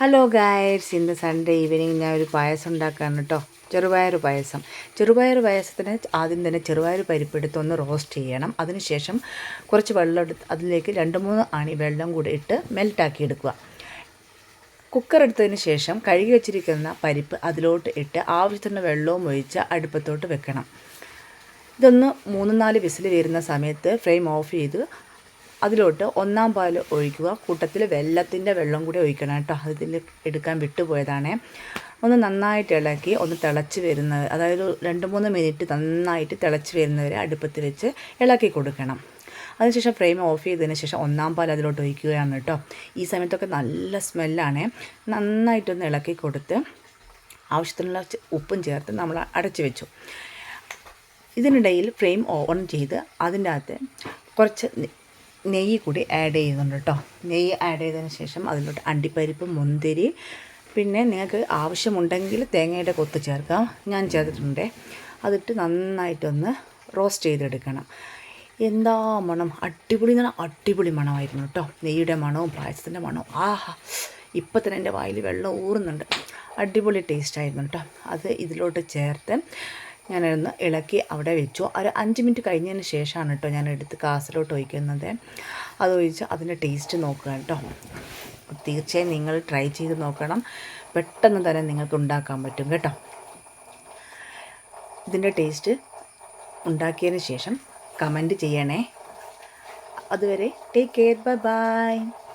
Hello guys ഇന്ന് Sunday evening ഞാൻ ഒരു പായസം ഉണ്ടാക്കാൻ കേട്ടോ ചെറുപയർ പായസം. ചെറുപയർ പായസത്തിന് ആദ്യം തന്നെ ചെറുപയർ പരിപ്പെടുത്ത് ഒന്ന് റോസ്റ്റ് ചെയ്യണം. അതിനുശേഷം കുറച്ച് വെള്ളം എടുത്ത് അതിലേക്ക് രണ്ട് മൂന്ന് ആണി വെള്ളം കൂടി ഇട്ട് മെൽറ്റാക്കി എടുക്കുക. കുക്കർ എടുത്തതിന് ശേഷം കഴുകി വെച്ചിരിക്കുന്ന പരിപ്പ് അതിലോട്ട് ഇട്ട് ആവശ്യത്തിന് വെള്ളവും ഒഴിച്ച് അടുപ്പത്തോട്ട് വെക്കണം. ഇതൊന്ന് മൂന്ന് നാല് വിസിൽ വരുന്ന സമയത്ത് ഫ്ലെയിം ഓഫ് ചെയ്ത് അതിലോട്ട് ഒന്നാം പാൽ ഒഴിക്കുക. കൂട്ടത്തിൽ വെള്ളത്തിന്റെ വെള്ളം കൂടി ഒഴിക്കണം കേട്ടോ. അതിൽ എടുക്കാൻ വിട്ടുപോയതാണേ. ഒന്ന് നന്നായിട്ട് ഇളക്കി ഒന്ന് തിളച്ച് വരുന്നത് അതായത് രണ്ട് മൂന്ന് മിനിറ്റ് നന്നായിട്ട് തിളച്ച് വരുന്നവരെ അടുപ്പത്തിൽ വെച്ച് ഇളക്കി കൊടുക്കണം. അതിനുശേഷം ഫ്രെയിം ഓഫ് ചെയ്തതിന് ശേഷം ഒന്നാം പാൽ അതിലോട്ട് ഒഴിക്കുകയാണ് കേട്ടോ. ഈ സമയത്തൊക്കെ നല്ല സ്മെല്ലാണ്. നന്നായിട്ടൊന്ന് ഇളക്കി കൊടുത്ത് ആവശ്യത്തിനുള്ള ഉപ്പും ചേർത്ത് നമ്മൾ അടച്ചു വെച്ചു. ഇതിനിടയിൽ ഫ്രെയിം ഓൺ ചെയ്ത് അതിന്റെ അകത്ത് കുറച്ച് നെയ്യ് കൂടി ആഡ് ചെയ്യുന്നുണ്ട് കേട്ടോ നെയ്യ് ആഡ് ചെയ്തതിന് ശേഷം അതിലോട്ട് അണ്ടിപ്പരിപ്പ് മുന്തിരി. പിന്നെ നിങ്ങൾക്ക് ആവശ്യമുണ്ടെങ്കിൽ തേങ്ങയുടെ കൊത്ത് ചേർക്കാം. ഞാൻ ചേർത്തിട്ടുണ്ട്. അതിട്ട് നന്നായിട്ടൊന്ന് റോസ്റ്റ് ചെയ്തെടുക്കണം. എന്താ മണം? അടിപൊളി എന്ന് പറഞ്ഞാൽ അടിപൊളി മണമായിരുന്നു കേട്ടോ നെയ്യുടെ മണവും പായസത്തിന്റെ മണവും. ആഹാ. ഇപ്പം തന്നെ എന്റെ വായിൽ വെള്ളം ഊറുന്നുണ്ട്. അടിപൊളി ടേസ്റ്റ് ആയിരുന്നു കേട്ടോ അത് ഇതിലോട്ട് ചേർത്ത് ഞാനൊന്ന് ഇളക്കി അവിടെ വെച്ചു. ഒരു അഞ്ച് മിനിറ്റ് കഴിഞ്ഞതിന് ശേഷമാണ് കേട്ടോ ഞാൻ എടുത്ത് കാസിലോട്ട് ഒഴിക്കുന്നത്. അത് ഒഴിച്ച് അതിന്റെ ടേസ്റ്റ് നോക്കുക കേട്ടോ. തീർച്ചയായും നിങ്ങൾ ട്രൈ ചെയ്ത് നോക്കണം. പെട്ടെന്ന് തന്നെ നിങ്ങൾക്ക് ഉണ്ടാക്കാൻ പറ്റും കേട്ടോ. ഇതിന്റെ ടേസ്റ്റ് ഉണ്ടാക്കിയതിന് ശേഷം കമന്റ് ചെയ്യണേ. അതുവരെ ടേക്ക് കെയർ. Bye bye.